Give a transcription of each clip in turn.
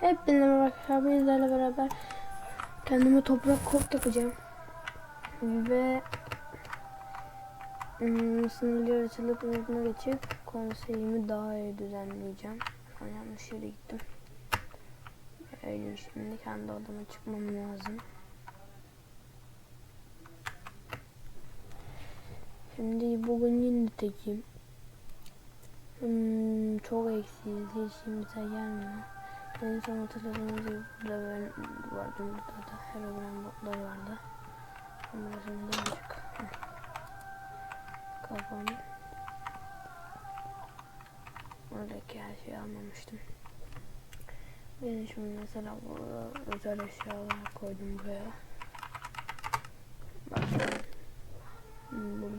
Hepinize merhaba arkadaşlar. Bizlerle beraber kendime toprak kop takacağım. Ve ım, sınırlı yaratıcılık moduna geçip konseyimi daha iyi düzenleyeceğim. Ben yanlış yere gittim. Öyle şimdi kendi odama çıkmam lazım. Şimdi bugün yine tekiyim. Hmm, çok eksiyiz. Hiç kimse gelmiyor. En son hatırladığınız gibi burada ben vardı. Burada da Herobrine botları vardı. Burası ne demek? Kafam. Oradaki her şeyi almamıştım. Ben şimdi mesela burada özel eşyalar koydum buraya. Bakın. Burada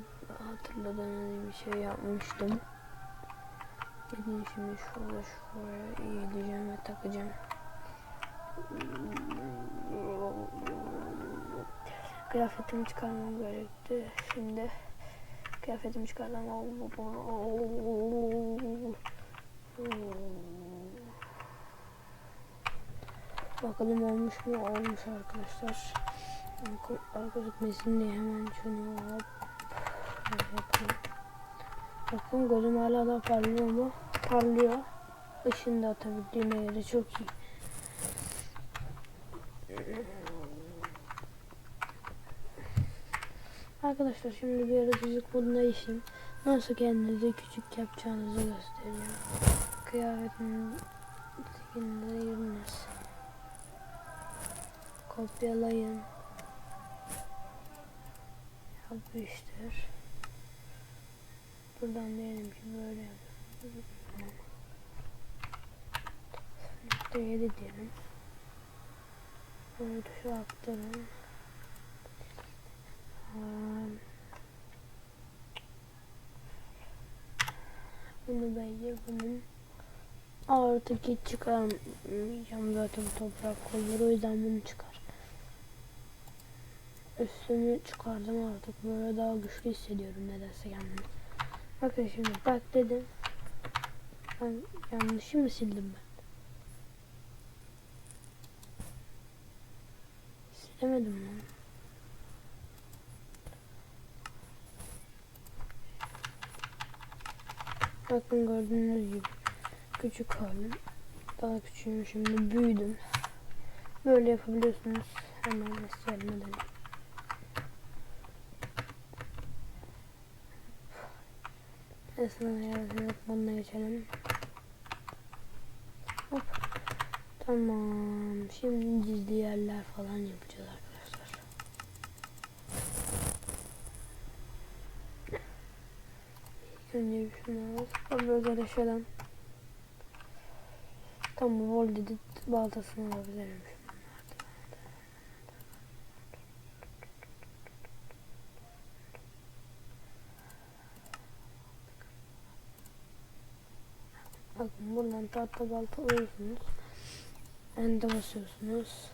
hatırladığınız bir şey yapmıştım. Gidin şimdi şurada şuraya eğileceğim ve takacağım. Kıyafetimi çıkarmam gerekti. Şimdi kıyafetimi çıkardım. Bakalım olmuş mu? Olmuş arkadaşlar. Arka gözükmesin diye hemen şunu hop yapayım. Bakın gözüm hala da parlıyor mu? Parlıyor. Işını da atabildiğime çok iyi. Arkadaşlar şimdi bir yaratıcılık moduna işim. Nasıl kendinizi küçük yapacağınızı göstereceğim. Kıyafetin tekinde girmez. Kopyalayın. Yapıştır. Buradan diyelim ki böyle yapalım. Nokta 7 diyelim. Bunu tuşa aktarın. Aa, Bunu bence bunun artık hiç çıkarmayacağım zaten toprak kolları o yüzden bunu çıkar. Üstümü çıkardım artık böyle daha güçlü hissediyorum nedense kendimi. Bakın şimdi bak dedim. Ben yanlışı mı sildim ben? Silemedim lan. Bakın gördüğünüz gibi küçük halim. Daha küçüğüm şimdi büyüdüm. Böyle yapabiliyorsunuz. Hemen eski döneyim. Esnaf yaratıcılık moduna geçelim. Hop. Tamam. Şimdi gizli yerler falan yapacağız arkadaşlar. İlk önce bir şunu alalım. Böyle ödeşelim. Tam bu vol dedi baltasını alabilirim. Bakın buradan tahta balta alıyorsunuz. Ende basıyorsunuz.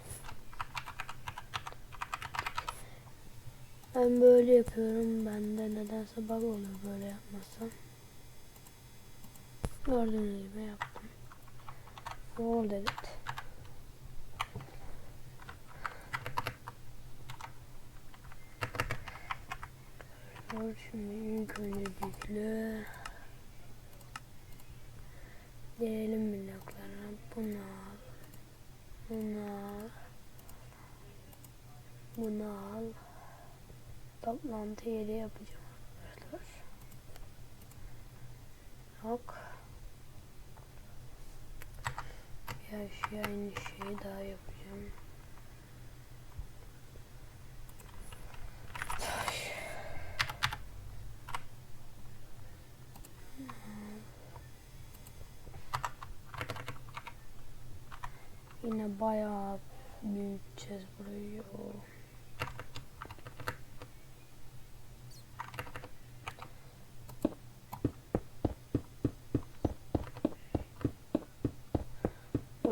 Ben böyle yapıyorum. Bende nedense bug oluyor böyle yapmazsam. Gördüğünüz gibi yaptım. Wall edit. Şimdi ilk öncelikle Diyelim bloklara bunu al. Bunu al. Bunu al. Toplantı yeri yapacağım arkadaşlar. Yok. Bir aşağı aynı şeyi daha yapacağım. Yine bayağı büyüteceğiz burayı. Oo.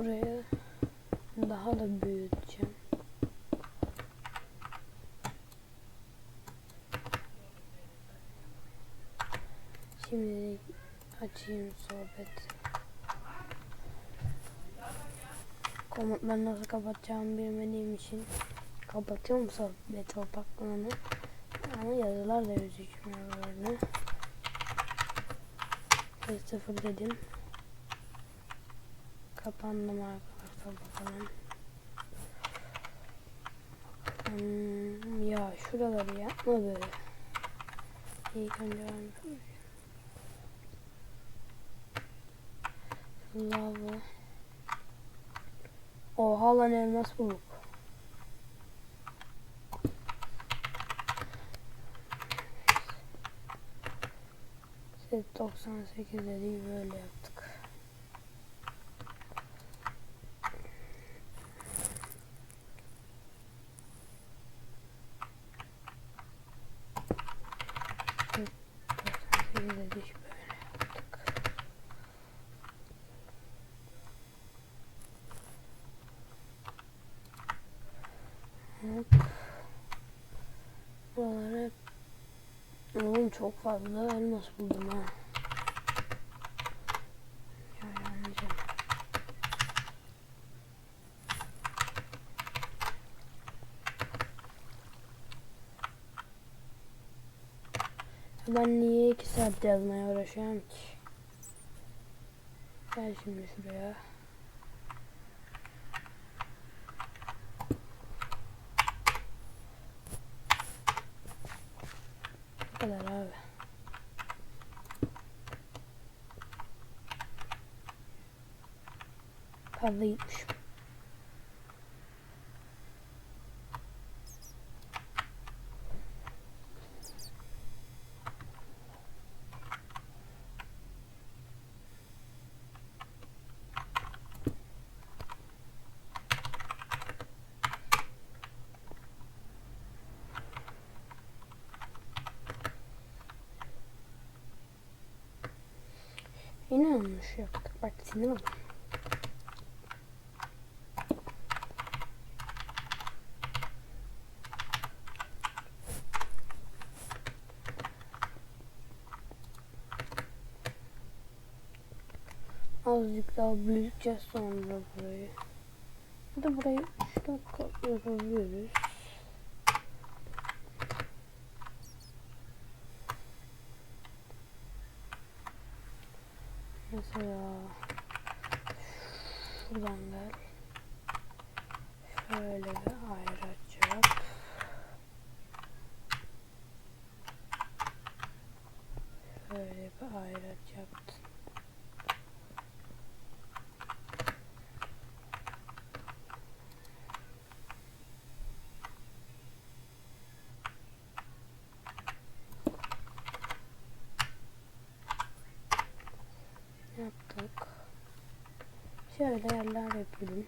Burayı daha da büyüteceğim. Şimdi açayım sohbet. Komutları nasıl kapatacağımı bilmediğim için kapatıyorum sohbet opaklığını. Ama yazılar da gözükmüyor böyle. Sıfır dedim. Kapandım arkadaşlar bakalım. Hmm, ya şuraları yapma böyle. İlk önce ben Lava. Oha lan elmas bulduk. Set 98 dediği böyle yaptık. Set 98 dedik böyle yaptık. Hop. Buralar hep Oğlum çok fazla elmas buldum ha. Ya yanlayacağım. Ben niye iki saat yazmaya uğraşıyorum ki? Gel şimdi şuraya. Bu kadar abi. Fazla gitmiş. Yine yanlış Bak sinir oldum. Azıcık daha büyüteceğiz sonra burayı. Bir de burayı 3 dakika yapabiliyoruz. Mesela şuradan gel. Şöyle bir ayraç yap. Ayraç yaptım. Yaptık. Şöyle yerler yapıyorum.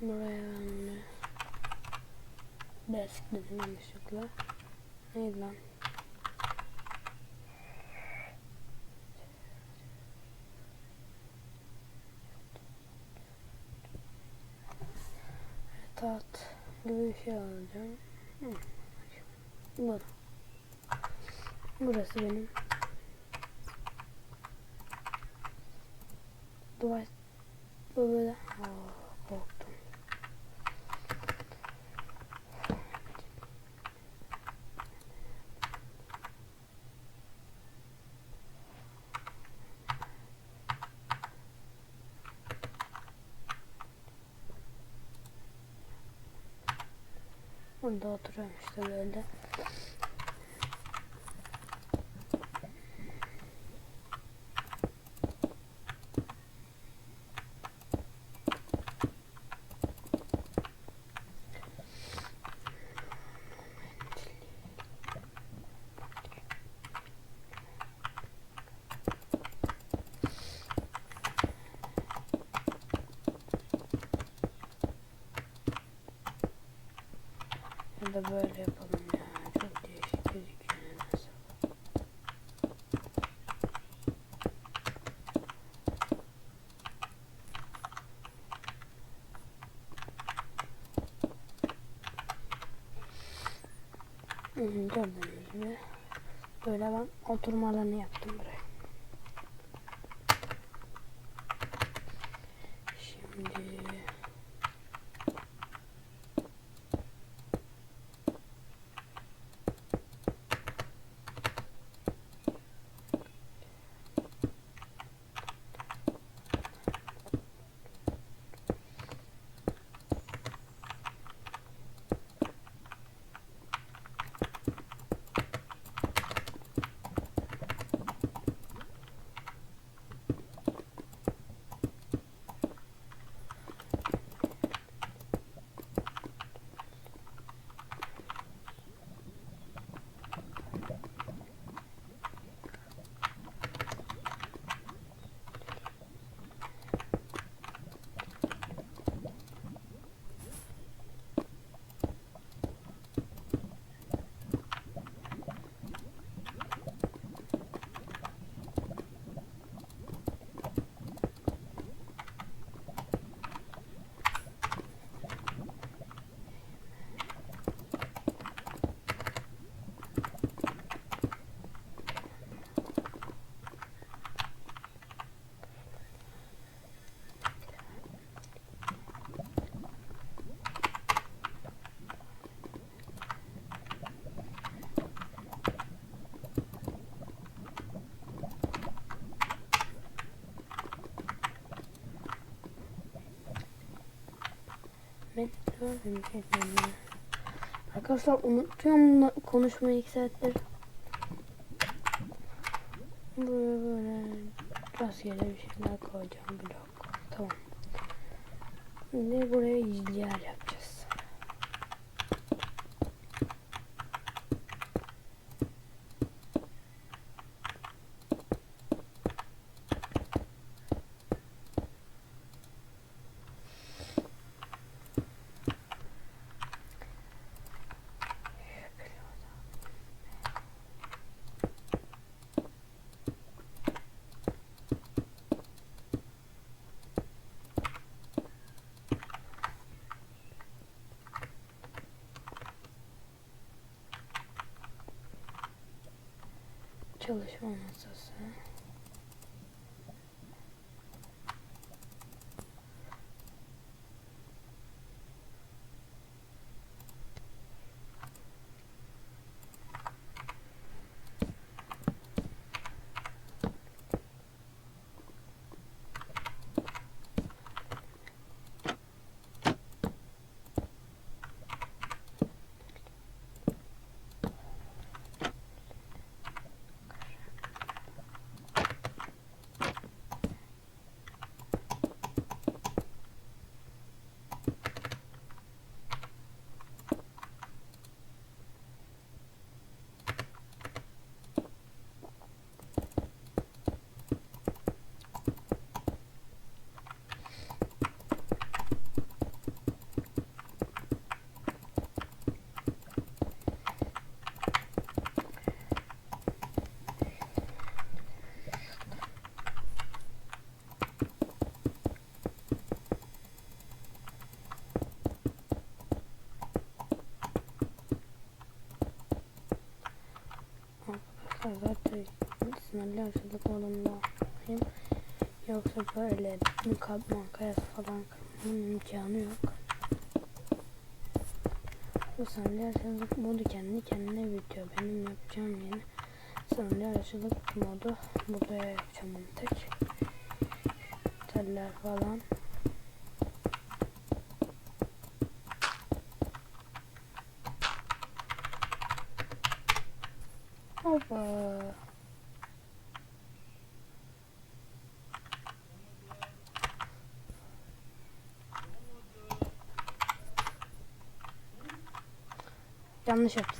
Buraya ben de desk dedim yanlışlıkla. Neydi lan? Taht gibi bir şey alacağım. Bu. Burası benim Duvar böyle Aa, Burada oturuyorum işte böyle. Da böyle yapalım ya. Çok değişik gözüküyor Gördüğünüz gibi böyle ben oturma alanı yaptım buraya. Şimdi ben benim kendimi. Arkadaşlar unutuyorum konuşmayı iki saattir. Buraya böyle rastgele bir şeyler koyacağım blok. Tamam. Şimdi buraya yer. Çalışma masası. Sınırlı açılık modundayım. Yoksa böyle bir kapma kayası falan kırmanın imkanı yok. Bu sınırlı açılık modu kendi kendine bitiyor. Benim yapacağım yeni sınırlı açılık modu burada yapacağım tek. Teller falan. Yanlış yaptık.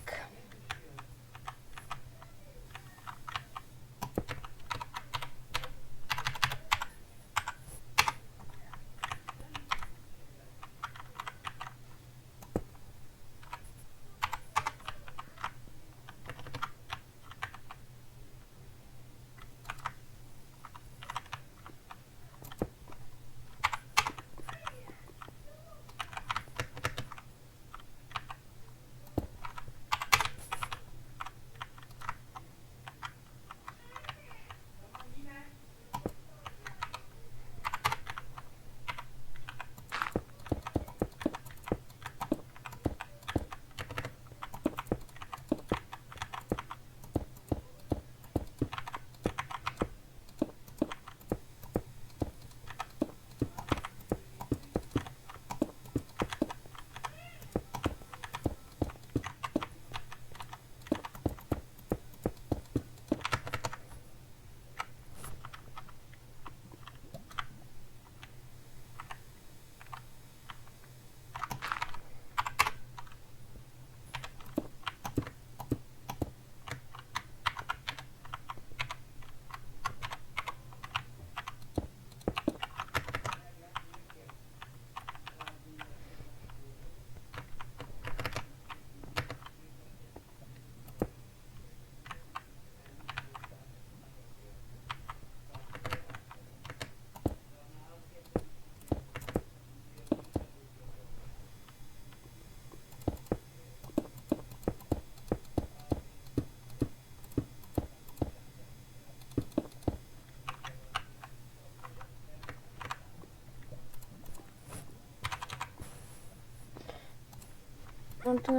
Kontrol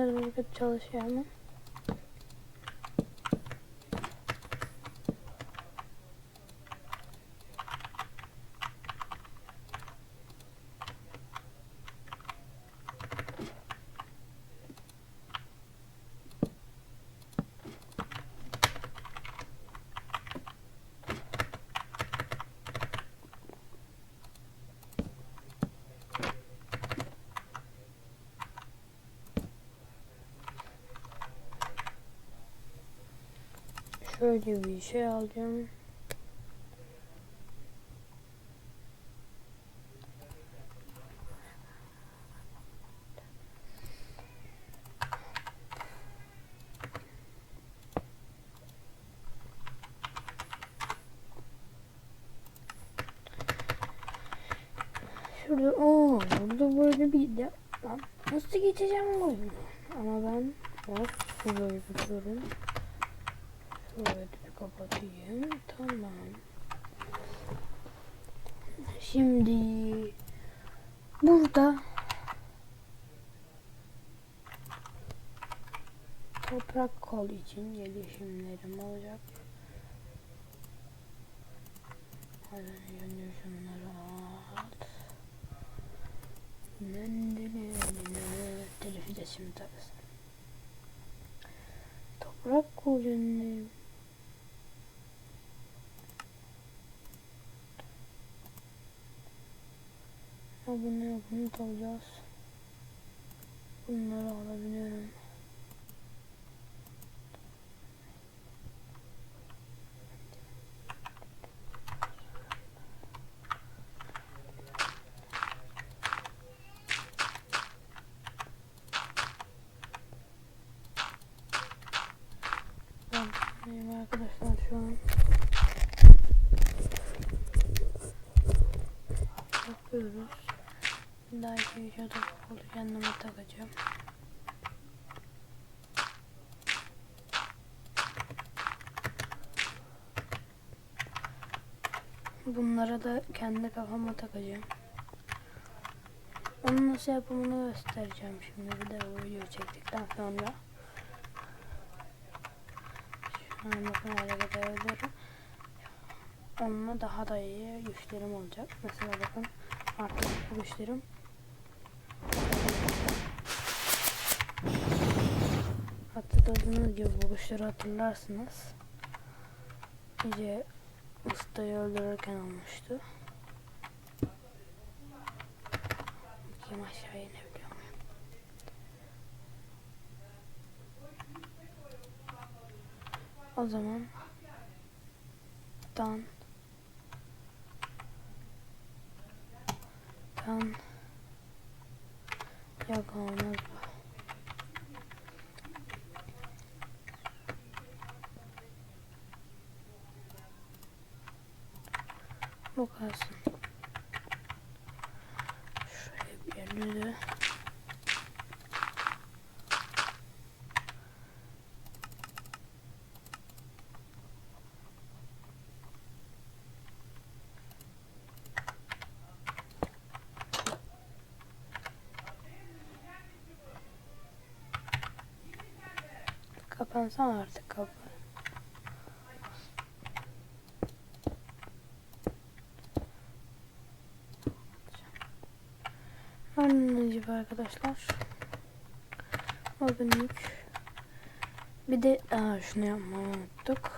çalışıyor ama. Şöyle bir şey alacağım. Şurada o burada böyle bir de nasıl geçeceğim oyunu? Ama ben hop şurayı yapıyorum. Şöyle bir kapatayım. Tamam. Şimdi burada toprak kol için gelişimlerim olacak. Hadi önce şunları at. Telifi de şimdi taksın. Toprak. Ha bunu bunu da alacağız. Bunları alabiliyorum. Ben benim arkadaşlar şu an yapıyoruz. Dahaki videoda kolu kendime takacağım. Bunlara da kendi kafama takacağım. Onun nasıl yapımını göstereceğim şimdi bir de bu video çektikten sonra. Şu an bakın hareket edebilirim. Onunla daha da iyi güçlerim olacak. Mesela bakın artık bu güçlerim Hatırladığınız gibi bu güçleri hatırlarsınız. İyice ustayı öldürürken olmuştu. Bakayım aşağı inebiliyor muyum? O zaman dan dan yok olmaz bu. Kalsın. Şöyle bir yerine de Kapansana artık kapı. Gördüğünüz arkadaşlar. Bugünlük bir de aa, şunu yapmayı unuttuk.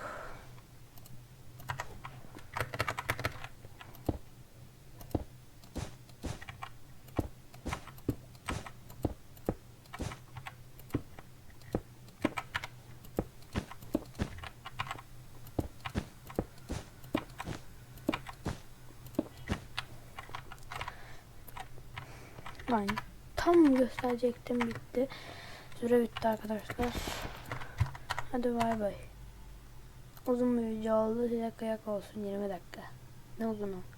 Ben gösterecektim bitti. Süre bitti arkadaşlar. Hadi bay bay. Uzun bir video oldu. Size kıyak olsun 20 dakika. Ne uzun o?